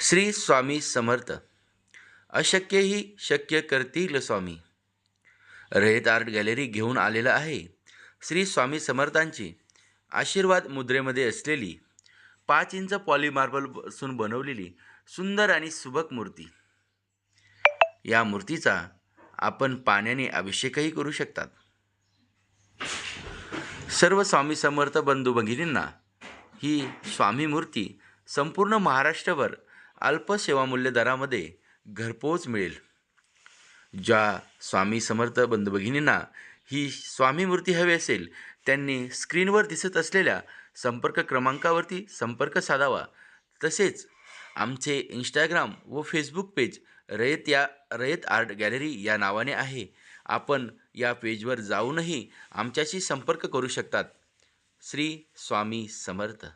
श्री स्वामी समर्थ. अशक्यही शक्य करतील स्वामी. रयत art gallery घेऊन आलेलं आहे. श्री स्वामी समर्थांची आशीर्वाद मुद्रेमध्ये असलेली पाच इंच पॉलीमार्बलपासून बनवलेली सुंदर आणि सुबक मूर्ती. या मूर्तीचा आपण पाण्याने अभिषेकही करू शकतात. सर्व स्वामी समर्थ बंधू भगिनींना ही स्वामी मूर्ती संपूर्ण महाराष्ट्रभर अल्प सेवामूल्य दरामध्ये घरपोच मिळेल. ज्या स्वामी समर्थ बंधुभगिनींना ही स्वामी मूर्ती हवी असेल त्यांनी स्क्रीनवर दिसत असलेल्या संपर्क क्रमांकावरती संपर्क साधावा. तसेच आमचे इंस्टाग्राम व फेसबुक पेज रयत या रयत आर्ट गॅलरी या नावाने आहे. आपण या पेजवर जाऊनही आमच्याशी संपर्क करू शकतात. श्री स्वामी समर्थ.